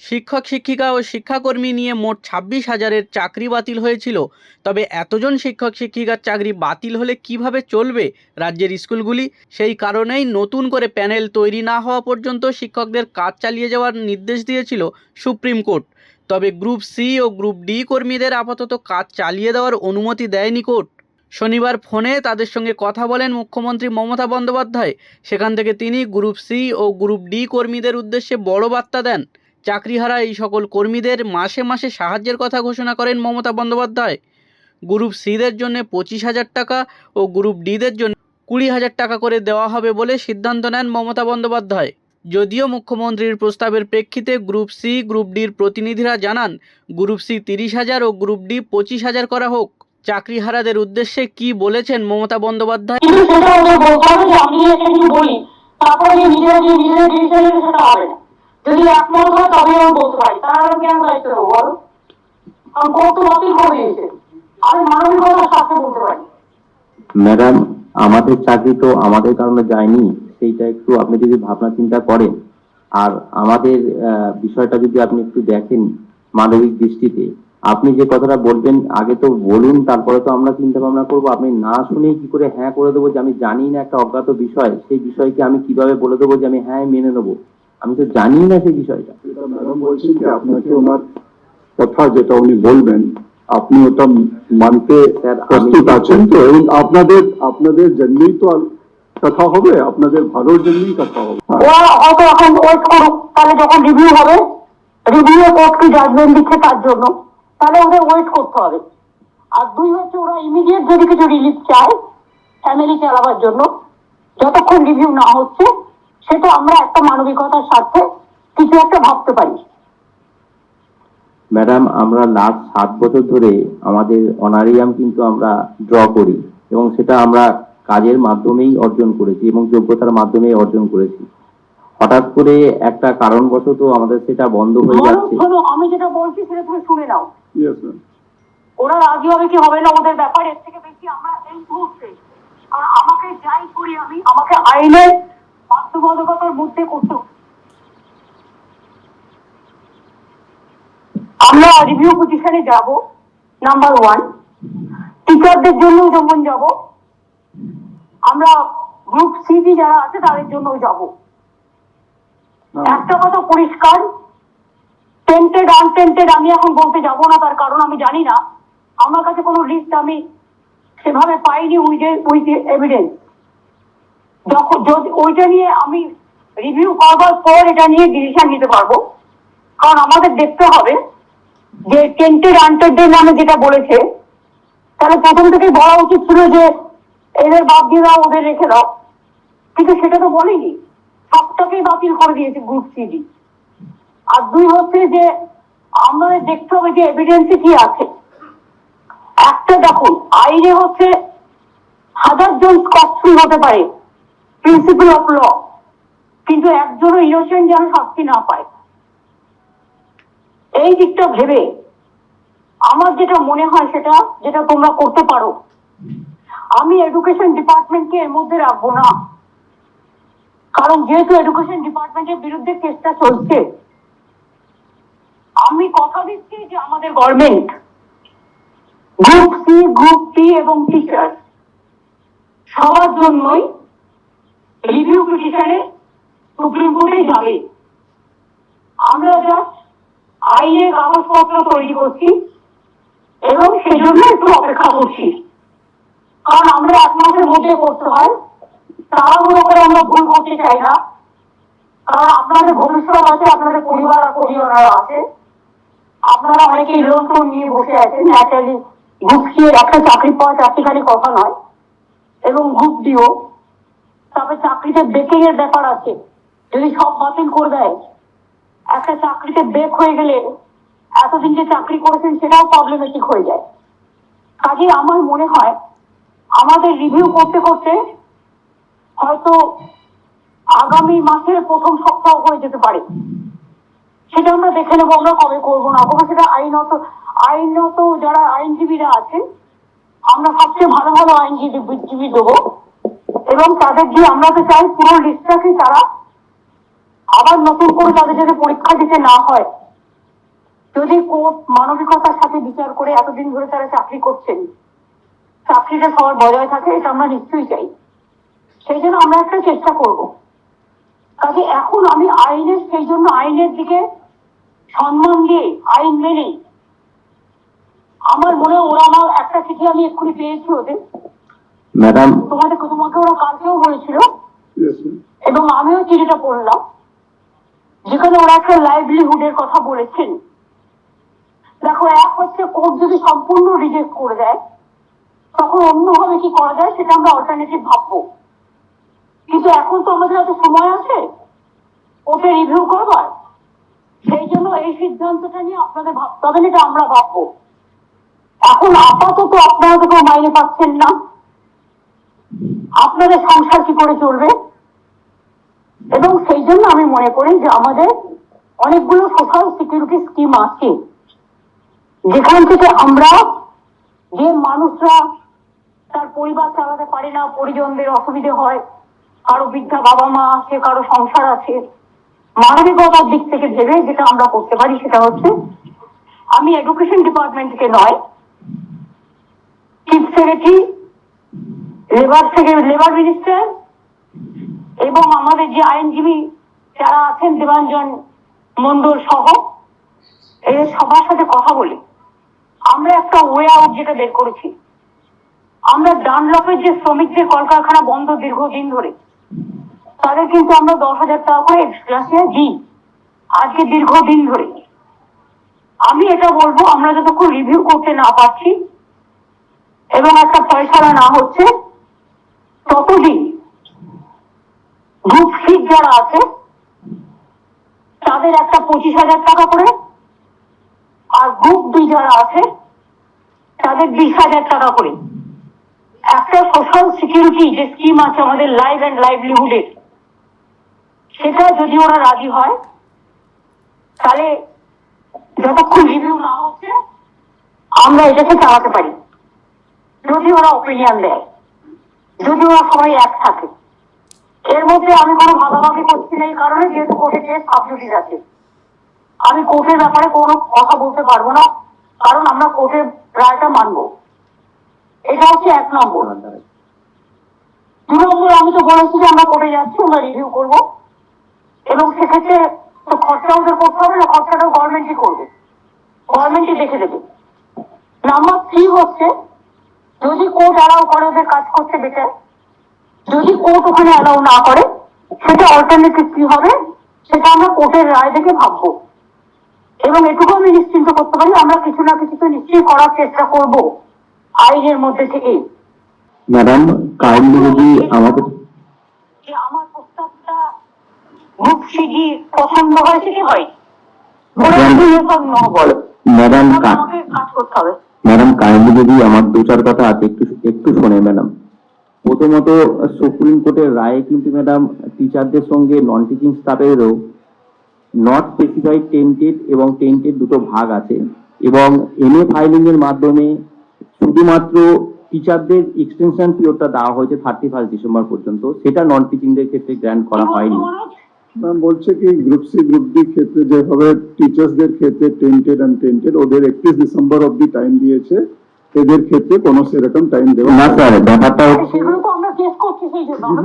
শিক্ষক, শিক্ষিকা ও শিক্ষাকর্মী নিয়ে মোট ছাব্বিশ হাজারের চাকরি বাতিল হয়েছিল। তবে এতজন শিক্ষক, শিক্ষিকার চাকরি বাতিল হলে কীভাবে চলবে রাজ্যের স্কুলগুলি? সেই কারণেই নতুন করে প্যানেল তৈরি না হওয়া পর্যন্ত শিক্ষকদের কাজ চালিয়ে যাওয়ার নির্দেশ দিয়েছিল সুপ্রিম কোর্ট। তবে গ্রুপ সি ও গ্রুপ ডি কর্মীদের আপাতত কাজ চালিয়ে দেওয়ার অনুমতি দেয়নি কোর্ট। শনিবার ফোনে তাদের সঙ্গে কথা বলেন মুখ্যমন্ত্রী মমতা বন্দ্যোপাধ্যায়। সেখান থেকে তিনি গ্রুপ সি ও গ্রুপ ডি কর্মীদের উদ্দেশ্যে বড় বার্তা দেন। চাকরিহারা এই সকল কর্মীদের মাসে মাসে সাহায্যের কথা ঘোষণা করেন মমতা বন্দ্যোপাধ্যায়। গ্রুপ সিদের জন্য পঁচিশ হাজার টাকা ও গ্রুপ ডিদের জন্য কুড়ি হাজার টাকা করে দেওয়া হবে বলে সিদ্ধান্ত নেন মমতা বন্দ্যোপাধ্যায়। যদিও মুখ্যমন্ত্রীর প্রস্তাবের প্রেক্ষিতে গ্রুপ সি, গ্রুপ ডির প্রতিনিধিরা জানান, গ্রুপ সি তিরিশ হাজার ও গ্রুপ ডি পঁচিশ হাজার করা হোক। চাকরিহারাদের উদ্দেশ্যে কি বলেছেন মমতা বন্দ্যোপাধ্যায়? তারপরে সেটা হবে যদি একমত হয় তবে আমি বলতে পারি। তারা আমি কেন দায়িত্ব নেব, বলো। কারণ কোর্ট তো বাতিল করে আমি মানবিকতার সাথে বলতে পারি। ম্যাডাম, আমাদের চাকরি তো আমাদের কারণে যায়নি, সেইটা একটু আপনি যদি ভাবনা চিন্তা করেন। আর আমাদের বিষয়টা যদি আপনি একটু দেখেন মানবিক দৃষ্টিতে, আপনি যে কথাটা বলবেন, আগে তো বলুন, তারপরে তো আমরা চিন্তা ভাবনা করব। আপনি না শুনেই কি করে হ্যাঁ করে দেবো যে আমি জানি না একটা অজ্ঞাত বিষয়, সেই বিষয়কে আমি কীভাবে বলে দেবো যে আমি হ্যাঁ মেনে নেব? আমি তো জানি না সেই বিষয়টা। ম্যাডাম বলছেন যে আপনাকে ওনার কথা যেটা উনি বলবেন আপনি ওটা মানতে প্রস্তুত আছেন তো? এবং আপনাদের আপনাদের জন্যই তো কথা হবে আপনাদের ভালোর জন্যই কথা হবে। ওরা এখন ওয়েট করুক তাহলে যখন রিভিউ হবে রিভিউ কোর্ট কি জাজমেন্ট দিচ্ছে তার জন্য? তাহলে ওদের ওয়েট করতে হবে। আর দুই হচ্ছে ওরা ইমিডিয়েট যদি কিছু রিলিফ চায় ফ্যামিলি চালাবার জন্য যতক্ষণ রিভিউ না হচ্ছে সেটা আমরা একটা মানবিকতার স্বার্থে কিছু একটা ভাবতে পারি। ম্যাডাম আমরা লাস্ট সাত বছর ধরে আমাদের অনারিয়াম কিন্তু আমরা ড্র করি এবং সেটা আমরা কাজের মাধ্যমেই অর্জন করেছি এবং যোগ্যতার মাধ্যমেই অর্জন করেছি। হঠাৎ করে একটা কারণবশত আমাদের সেটা বন্ধ হয়ে যাচ্ছে। আমি যেটা বলছি সেটা তুমি শুনে নাও. ওরা রাজি হবে কি হবে না ওদের ব্যাপার এর থেকে বেশি আমরা এই মুহূর্তে আমাকে যাই করি আমি আমাকে আইনের বাধ্যবাধকতার মধ্যে করতে আমরা রিভিউ পজিশনে যাব নাম্বার ওয়ান টিচারদের জন্য যেমন যাব আমরা গ্রুপ সিবি যারা আছে তাদের জন্য যাব। একটা কথা পরিষ্কার টেন্টেড আনটেন্টেড আমি এখন বলতে যাব না তার কারণ আমি জানি না। আমার কাছে কোনো লিস্ট আমি সেভাবে পাইনি উইথ উইথ এভিডেন্স যখন যদি ওইটা নিয়ে আমি রিভিউ করবার পর এটা নিয়ে ডিসিশন নিতে পারব, কারণ আমাদের দেখতে হবে যে টেন্টেড আনটেন্টেড নামে যেটা বলেছে, তাহলে প্রথম থেকেই বলা উচিত ছিল যে এদের বাদ দিয়ে দাও, ওদের রেখে দাও। কিন্তু সেটা তো বলেনি। সবটাকেই বাতিল করে দিয়েছে গ্রুপ সিডি আর দুই হচ্ছে যে আমাদের দেখতে হবে যে এভিডেন্সে কি আছে। একটা দেখুন, আইনে হচ্ছে হাজার জন স্কচফ্রি হতে পারে। প্রিন্সিপাল অফ ল কিন্তু একজনও ইনোসেন্ট যেন শাস্তি না পায়। এই দিকটা ভেবে আমার যেটা মনে হয় সেটা, যেটা তোমরা করতে পারো। আমি এডুকেশন ডিপার্টমেন্টকে এর মধ্যে রাখব না। কারণ যেহেতু এডুকেশন ডিপার্টমেন্টের বিরুদ্ধে কেসটা চলছে, আমি কথা দিচ্ছি যে আমাদের government group C group D এবং টিচার সবার জন্যই রিভিউ পিটিশনে সুপ্রিম কোর্টে যাবে। আমরা জাস্ট আইনে কাগজপত্র তৈরি করছি, এবং সেই জন্য একটু অপেক্ষা করছি। কারণ আমরা এক মাসের মধ্যে করতে হয় তাড়াহুড়ো করে আমরা ভুল করতে চাই না। কারণ আপনাদের ভবিষ্যৎ আছে, আপনাদের পরিবার আর আছে। আপনারা অনেকেই লোন টোন নিয়ে বসে আছেন ন্যাচারালি এর একটা চাকরি পাওয়া চাকরিখানি কথা নয়, এবং গ্রুপ ডিও তবে চাকরিতে বেকিং এর ব্যাপার আছে। যদি সব বাতিল করে দেয়, একটা চাকরিতে বেক হয়ে গেলে এতদিন যে চাকরি করেছেন সেটাও প্রবলেমেটিক হয়ে যায়। কাজে আমার মনে হয়, আমাদের রিভিউ করতে করতে হয়তো আগামী মাসের প্রথম সপ্তাহ হয়ে যেতে পারে। সেটা আমরা দেখে নেব, আমরা কবে করব না করব, সেটা আইনত আইনত যারা আইনজীবীরা আছেন, আমরা সবচেয়ে ভালো ভালো আইনজীবী দেবো। এবং তাদের দিয়ে আমরা তো চাই পুরো লিস্টটাকে তারা আবার নতুন করে তাদের যাতে পরীক্ষা দিতে না হয়। যদি মানবিকতার সাথে বিচার করে এতদিন ধরে তারা চাকরি করছেন চাকরিটা সবার বজায় থাকে, এটা আমরা নিশ্চয়ই চাই। সেই জন্য আমরা একটা চেষ্টা করব। কাজে এখন আমি আইনের, সেই জন্য আইনের দিকে সম্মান দিয়ে, আইন মেনে। আমার মনে ওরা আমার একটা চিঠি আমি এক্ষুনি পেয়েছি ওদের। ম্যাডাম? তোমাদের তোমাকে ওরা কালকেও বলেছিল। এবং আমিও চিঠিটা পড়লাম। যেখানে ওরা একটা লাইভলিহুডের কথা বলেছেন। দেখো এক হচ্ছে কোর্ট যদি সম্পূর্ণ রিজেক্ট করে দেয় তখন অন্যভাবে কি করা যায় সেটা আমরা অল্টারনেটিভ ভাববো। কিন্তু এখন তো আমাদের এত সময় আছে। ওকে রিভিউ করবার। সেই জন্য এই সিদ্ধান্তটা নিয়ে আপনাদের ভাবতে হবে না, এটা আমরা ভাববো। এখন আপাতত আপনারা তো কেউ মাইনে পাচ্ছেন না। আপনাদের সংসার কি করে চলবে? এবং সেই জন্য আমি মনে করি যে আমাদের অনেকগুলো সোশ্যাল সিকিউরিটি স্কিম আছে, যেখান থেকে আমরা যে মানুষরা তার পরিবার চালাতে পারে না, পরিজনদের অসুবিধে হয়, কারও বৃদ্ধা বাবা মা আছে, কারও সংসার আছে, মানবিকতার দিক থেকে ভেবে যেটা আমরা করতে পারি সেটা হচ্ছে আমি এডুকেশন ডিপার্টমেন্টকে নয় চিফ সেক্রেটারি লেবার থেকে লেবার মিনিস্টার এবং আমাদের যে আইনজীবী যারা আছেন দেবাঞ্জন মন্ডল সহ, এদের সবার সাথে কথা বলি। আমরা একটা ওয়ে আউট যেটা বের করেছি। আমরা ডানলপের যে শ্রমিকদের কলকারখানা বন্ধ দীর্ঘদিন ধরে, তাদের কিন্তু আমরা দশ হাজার টাকা করে এক্সট্রাসিয়া দিই। আজকে দীর্ঘদিন ধরে। আমি এটা বলব, আমরা যতক্ষণ রিভিউ করতে না পারছি এবং একটা ফয়সালা না হচ্ছে গ্রুপ সিট যারা আছে, তাদের একটা পঁচিশ হাজার টাকা করে, আর গ্রুপ দুই যারা আছে, তাদের বিশ হাজার টাকা করে। একটা সোশ্যাল সিকিউরিটি যে স্কিম আছে আমাদের লাইফ অ্যান্ড লাইভলিহুডের সেটা যদি ওরা রাজি হয়, তাহলে যতক্ষণ রিভিউ না হচ্ছে, আমরা এটাকে চালাতে পারি। যদি ওরা ওপিনিয়ন দেয়, যদি ওরা সবাই এক থাকে। এর মধ্যে আমি কোনো ভাগাভাগি করছি না, এই কারণে যেহেতু কোর্টে কেস সাবজুডিস আছে। আমি কোর্টের ব্যাপারে কোনো কথা বলতে পারব না, কারণ আমরা কোর্টের রায়টা মানবো। এটা হচ্ছে এক নম্বর। দু নম্বর আমি তো বলেছি যে আমরা কোর্টে যাচ্ছি, আমরা রিভিউ করব। এবং সেক্ষেত্রে তো খরচা ওদের করতে হবে, না খরচাটাও গভর্নমেন্টই করবে? গভর্নমেন্টই দেখে দেবে নাম্বার থ্রি হচ্ছে, যদি কোর্ট অ্যালাউ করে ওদের কাজ করতে বেটার যদি কোর্ট ওখানে অ্যালাউ না করে সেটা অল্টারনেটিভ কি হবে? সেটা আমরা কোর্টের রায় দেখে ভাববো। এবং এটুকু আমি নিশ্চিন্ত করতে পারি আমরা কিছু না কিছু তো নিশ্চয়ই করার চেষ্টা করব আইনের মধ্যে থেকে। ম্যাডাম কাইন্ডলি যদি আমাদের যে আমার প্রস্তাবটা গ্রুপ পছন্দ হয়েছে কি হয়? ম্যাডাম- ম্যাডাম কাইন্ডলি যদি আমার দু চার কথা আছে একটু একটু শোনে ম্যাডাম। প্রথমত সুপ্রিম কোর্টের রায়ে কিন্তু ম্যাডাম টিচারদের সঙ্গে নন টিচিং স্টাফেরও নট স্পেসিফাইড টেন্টেড এবং টেন্টেড দুটো ভাগ আছে এবং এমএ ফাইলিং এর মাধ্যমে শুধুমাত্র টিচারদের এক্সটেনশন পিরিয়ডটা দেওয়া হয়েছে থার্টি ফার্স্ট ডিসেম্বর পর্যন্ত। সেটা নন টিচিংদের ক্ষেত্রে গ্র্যান্ট করা হয়নি? ম্যাম বলছে কি গ্রুপ সি গ্রুপ ডি ক্ষেত্রে যেভাবে টিচার্সদের ক্ষেত্রে টেন্টেড অ্যান্ড টেন্টেড ওদের একত্রিশ ডিসেম্বর অব্দি টাইম দিয়েছে। এদের ক্ষেত্রে কোনো সেরকম টাইম দেওয়া না স্যার ব্যাপারটা হচ্ছে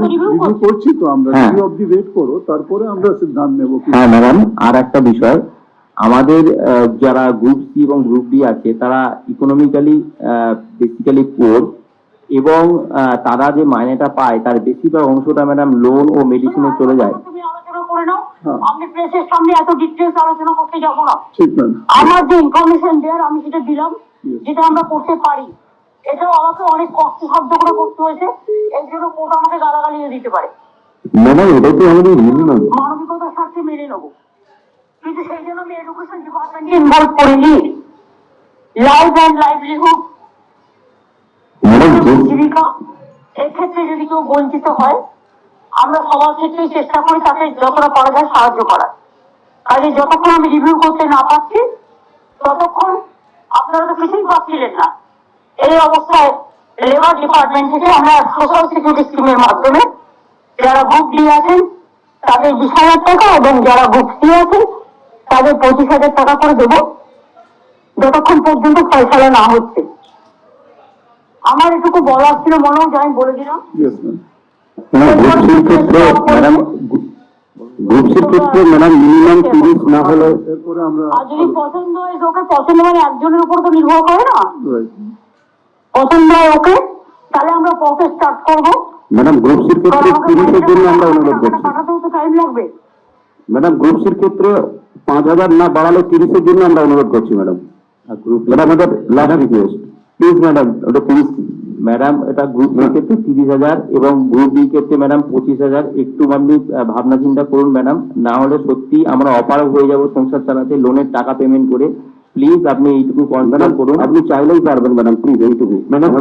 রিভিউ করছি। তো আমরা হ্যাঁ। রিভিউ অব্দি ওয়েট করো তারপরে আমরা সিদ্ধান্ত নেব হ্যাঁ ম্যাডাম আর একটা বিষয়। আমাদের যারা গ্রুপ সি এবং গ্রুপ ডি আছে তারা ইকোনমিক্যালি বেসিক্যালি পোর এবং আহ, তারা যে মাইনেটা পায় তার বেশিরভাগ অংশটা ম্যাডাম লোন ও মেডিসিনে চলে যায়। করে নাও। হ্যাঁ। আমি প্রেসের সামনে এত ডিটেলস আলোচনা করতে যাব না। ঠিক আমার যে ইনফরমেশন দেওয়ার আমি সেটা দিলাম. যেটা আমরা করতে পারি। এটাও আমাকে অনেক কষ্ট সাধ্য করে করতে হয়েছে। এই জন্য কোর্ট আমাকে গালাগালিও দিতে পারে। ম্যাডাম এটাই তো আমাদের মিনিমাম মানবিকতার স্বার্থে মেনে নেব। কিন্তু সেই জন্য আমি এডুকেশন ডিপার্টমেন্টকে ইনভলভ করিনি। লাইফ অ্যান্ড লাইভলিহুড জীবিকা এক্ষেত্রে যদি কেউ বঞ্চিত হয় আমরা সবার ক্ষেত্রেই চেষ্টা করি তাকে যতটা পারা যায় সাহায্য করার। কাজে যতক্ষণ আমি রিভিউ করতে না পারছি ততক্ষণ আপনারা তো কিছুই পাচ্ছিলেন না। এই অবস্থায় লেবার ডিপার্টমেন্ট থেকে আমরা সোশ্যাল সিকিউরিটি স্কিমের মাধ্যমে যারা গ্রুপ দিয়ে আছেন, তাদের বিশ হাজার টাকা এবং যারা গ্রুপ সি আছেন, তাদের পঁচিশ হাজার টাকা করে দেবো। যতক্ষণ পর্যন্ত ফয়সালা না হচ্ছে। আমার এটুকু বলার ছিল মনে হয় আমি বলে দিলাম। ইয়েস ম্যাম গ্রুপ সির ক্ষেত্রে ম্যাডাম মিনিমাম তিরিশ না হলে আর যদি পছন্দ হয় ওকে পছন্দ মানে একজনের উপর তো নির্ভর করে না। পছন্দ হয় ওকে তাহলে আমরা প্রসেস স্টার্ট করব। ম্যাডাম গ্রুপ সির ক্ষেত্রে তিরিশের জন্য আমরা অনুরোধ করছি। পাঠাতেও তো টাইম লাগবে। ম্যাডাম গ্রুপ সির ক্ষেত্রে পাঁচ হাজার না বাড়ালে তিরিশের জন্য আমরা অনুরোধ করছি ম্যাডাম গ্রুপ ম্যাডাম এটা লাস্ট রিকোয়েস্ট প্লিজ ম্যাডাম ওটা প্লিজ ম্যাডাম এটা গ্রুপ এর ক্ষেত্রে তিরিশ হাজার এবং গ্রুপ বি ক্ষেত্রে ম্যাডাম পঁচিশ হাজার। একটু আপনি ভাবনা চিন্তা করুন ম্যাডাম। না হলে সত্যি আমরা অপারগ হয়ে যাব সংসার চালাতে লোনের টাকা পেমেন্ট করে। প্লিজ আপনি এইটুকু কনফার্ম করুন। আপনি চাইলেই পারবেন ম্যাডাম প্লিজ এইটুকু। ম্যাডাম